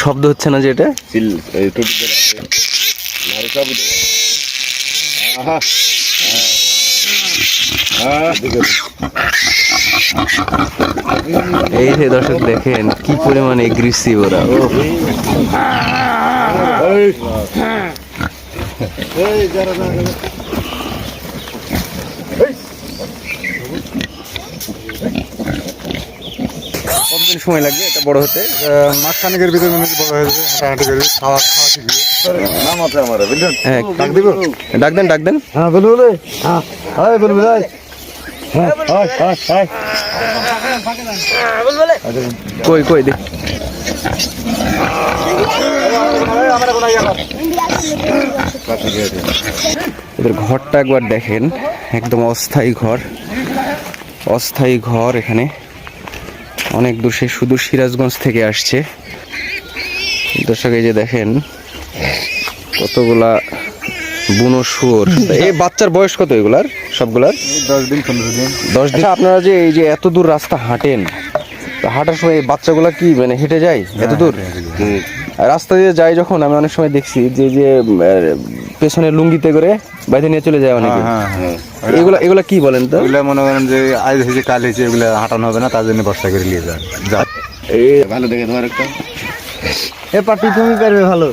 শব্দ হচ্ছে না যে এটা এই যে দর্শক দেখেন কি পরিমাণে এগ্রেসিভ ওরা ও কতদিন সময় লাগবে এটা বড় হতে। মাছখানিকের ভিতরে মনে হচ্ছে বড় হয়ে যাবে হাঁটাহাঁটি করবে খাওয়া খাওয়া শিখবে নাম আছে আমার বুঝলেন? হ্যাঁ ডাক দিব? ডাক দেন ডাক দেন। হ্যাঁ বলু বলে হ্যাঁ হাই বলু ভাই। হ্যাঁ হাই হাই কই কই দে? এদের ঘরটা একবার দেখেন একদম অস্থায়ী ঘর। অস্থায়ী ঘর এখানে। অনেক দূর সে শুধু সিরাজগঞ্জ থেকে আসছে। দর্শক এই যে দেখেন কতগুলা বুনো শুয়োর। এই বাচ্চার বয়স কত এগুলার? সবগুলার? দশ দিন পনেরো দিন। দশ দিন? আচ্ছা, আপনারা যে এই যে এত দূর রাস্তা হাঁটেন তো হাঁটার সময় এই বাচ্চাগুলা কি মানে হেঁটে যায়? এত দূর? আর রাস্তা দিয়ে যায় যখন আমি অনেক সময় দেখছি যে যে পেছনে লুঙ্গিতে করে বাইরে নিয়ে চলে যায় অনেকে। হ্যাঁ হ্যাঁ এগুলা এগুলা কি বলেন তো? এগুলা মনে করেন যে আজ হয়েছে কাল হয়েছে এগুলা হাঁটানো হবে না তার জন্য বস্তা করে নিয়ে যান। যা এই ভালো দেখে তোমার একটা। এ পাটি তুমি পারবে ভালো।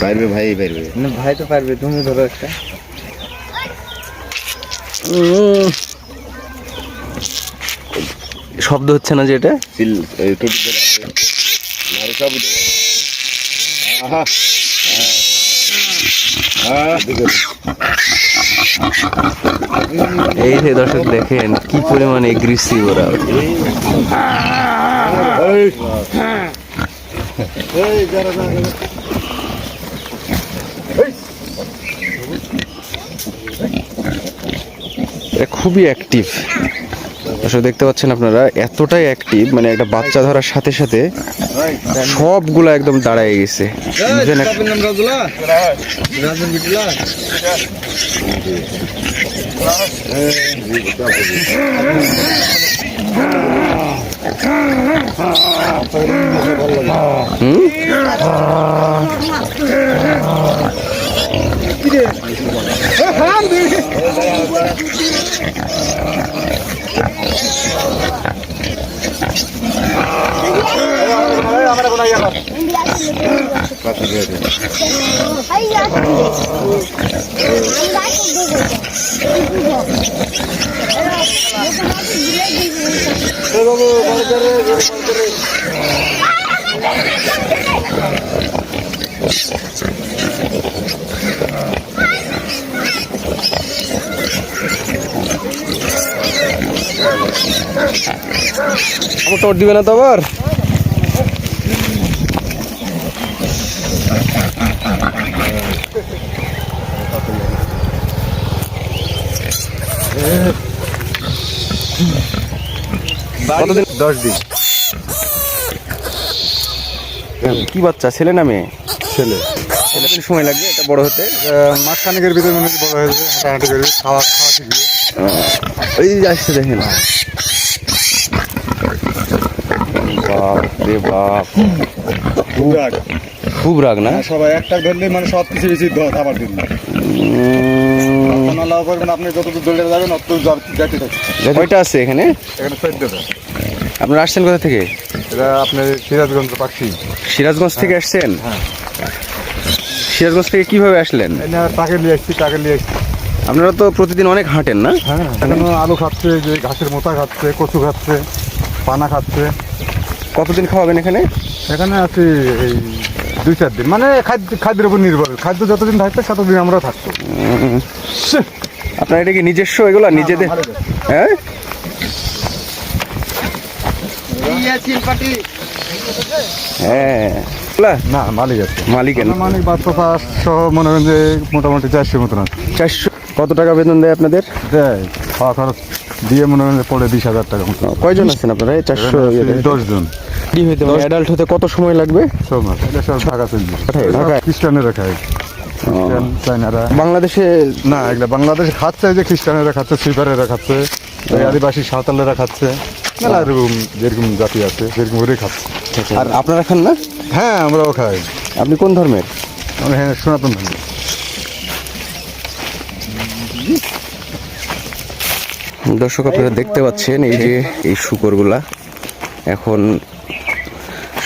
পারবে ভাই পারবে। না ভাই তো পারবে তুমি ধরো একটা। উম, শব্দ হচ্ছে না যে এটা? সব আহ। এই যে দর্শক দেখেন কি পরিমাণে এগ্রেসিভ ওরা। খুবই অ্যাক্টিভ আসলে দেখতে পাচ্ছেন আপনারা, এতটাই অ্যাক্টিভ মানে একটা বাচ্চা ধরার সাথে সাথে সবগুলো একদম দাঁড়ায় গেছে। Even এক- নাম রাজুলা রাজন বিটলা আমার তোর দিবে না তো আবার? কতদিন? দশ দিন। কি বাচ্চা? ছেলে না মেয়ে? ছেলে। কতদিন সময় লাগবে এটা বড় হতে। মাস খানিকের ভিতরে মনে বড় হয়ে যাবে হাঁটাহাঁটি করবে খাওয়া খাওয়া শিখবে। ওই আসছে দেখেন। বাপ। রে বাপ খুব রাগ না? সবাই একটা ধরলে মানে সব কিছু বেশি খাবার দিন করবেন আপনি যতদূর দৌড়ে যাবেন অত কয়টা আছে এখানে? এখানে চোদ্দটা। আপনারা আসছেন কোথা থেকে? এটা আপনার সিরাজগঞ্জ পাখি। সিরাজগঞ্জ থেকে আসছেন? সিরাজগঞ্জ থেকে কীভাবে আসলেন? টাকে নিয়ে আসছি টাকে নিয়ে আসছি। আপনারা তো প্রতিদিন অনেক হাঁটেন না? হ্যাঁ এখানে আলু খাচ্ছে যে ঘাসের মোটা খাচ্ছে কচু খাচ্ছে পানা খাচ্ছে। কতদিন খাওয়াবেন এখানে? এখানে আছি এই দুই চার দিন। মানে খাদ্য খাদ্যের উপর নির্ভর। খাদ্য যতদিন থাকতো ততদিন আমরা থাকতো আপনার এটা কি নিজস্ব এগুলা? নিজেদের? হ্যাঁ? হ্যাঁ। না মালিক আছে। মালিকের মালিক বাচ্চা পাঁচ সহ মনে করেন যে মোটামুটি চারশো মতন আছে। চারশো। কত টাকা বেতন দেয় আপনাদের? দেয় খাওয়া খরচ দিয়ে মনে করেন পড়ে বিশ হাজার টাকা মতো। কয়জন আছেন আপনারা? এই চারশো দশ জন কি হইতে অ্যাডাল্ট হতে কত সময় লাগবে? সব মাছ এটা সব ঢাকা চলবে ঢাকায়? খ্রিস্টানেরা খায়। চাইনারা বাংলাদেশে না এগুলা বাংলাদেশে খাচ্ছে যে খ্রিস্টানেরা খাচ্ছে সুইপারেরা খাচ্ছে আদিবাসী সাঁওতালেরা খাচ্ছে। মেলা এরকম যেরকম জাতি আছে সেরকম করে খাচ্ছে। আর আপনারা খান না? হ্যাঁ আমরাও খাই। আপনি কোন ধর্মের? আমরা হ্যাঁ সনাতন ধর্ম দর্শক আপনারা দেখতে পাচ্ছেন এই যে এই শুকরগুলা। এখন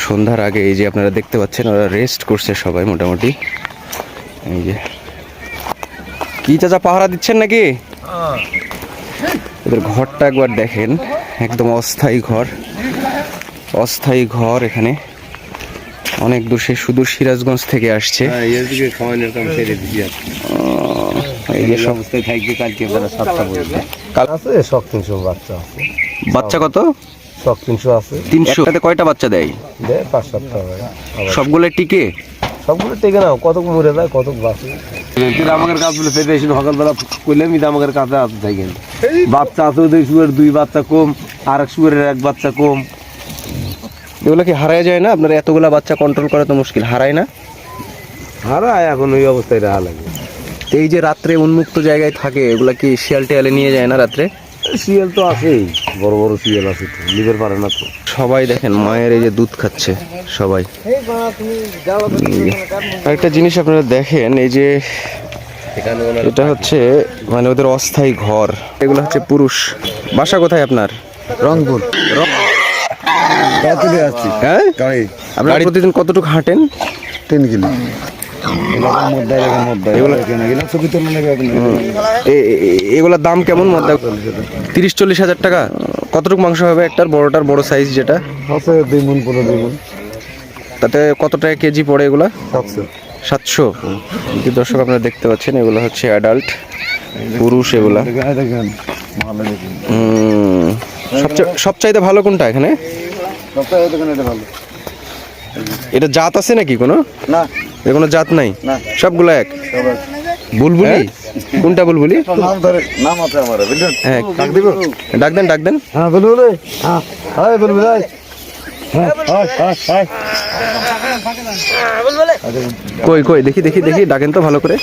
সন্ধ্যার আগে এই যে আপনারা দেখতে পাচ্ছেন ওরা রেস্ট করছে সবাই মোটামুটি। এই যে। কি চাচা পাহারা দিচ্ছেন নাকি? ওদের ঘরটা একবার দেখেন। একদম অস্থায়ী ঘর। অস্থায়ী ঘর এখানে। অনেক দূর সে সুদূর সিরাজগঞ্জ থেকে আসছে। হ্যাঁ বাচ্চা কত? শখ তিনশো আছে। তিনশো? কয়টা বাচ্চা দেয়? দেয় পাঁচ সাতটা হয়। সবগুলো টিকে? সবগুলো টেকে নাও কত মরে যায় কত বাঁচে। আমাদের কাছে বলে এসে সকালবেলা করলাম এটা আমাদের কাছে আসতে থাকেন বাচ্চা আছে ওদের শুয়ের দুই বাচ্চা কম আর এক শুয়ের এক বাচ্চা কম। এগুলো কি হারায় যায় না? আপনার এতগুলা বাচ্চা কন্ট্রোল করা তো মুশকিল। হারায় না? হারায় এখন ওই অবস্থায় রাহা লাগে। এই যে রাত্রে উন্মুক্ত জায়গায় থাকে এগুলা কি শিয়াল টিয়ালে নিয়ে যায় না রাত্রে? শিয়াল তো আছেই। বড় বড় শিয়াল আছে তো লিভার পারে না তো। সবাই দেখেন মায়ের এই যে দুধ খাচ্ছে সবাই। একটা জিনিস আপনারা দেখেন এই যে এটা হচ্ছে মানে ওদের অস্থায়ী ঘর। এগুলো হচ্ছে পুরুষ। বাসা কোথায় আপনার? রংপুর। হ্যাঁ? আপনারা প্রতিদিন কতটুকু হাঁটেন? তিন কিলো। এগুলোর দাম কেমন মধ্যে? তিরিশ চল্লিশ হাজার টাকা। কতটুকু মাংস হবে একটার বড়টার বড় সাইজ যেটা? আছে দুই মন পনেরো দুই মন। তাতে কত টাকা কেজি পড়ে এগুলা? সাতশো। সাতশো। দর্শক আপনারা দেখতে পাচ্ছেন এগুলো হচ্ছে অ্যাডাল্ট পুরুষ এগুলা। সবচাইতে ভালো কোনটা এখানে? এটা এটা জাত আছে নাকি কোনো? না। এর কোনো জাত নাই? সবগুলো এক? বুলবুলি? কোনটা বুলবুলি? নাম ধরে নাম আছে আমার হ্যাঁ ডাক দিব। ডাক দেন ডাক দেন। হ্যাঁ বলবুলে। হ্যাঁ। হাই হ্যাঁ কই কই দেখি দেখি দেখি ডাকেন তো ভালো করে।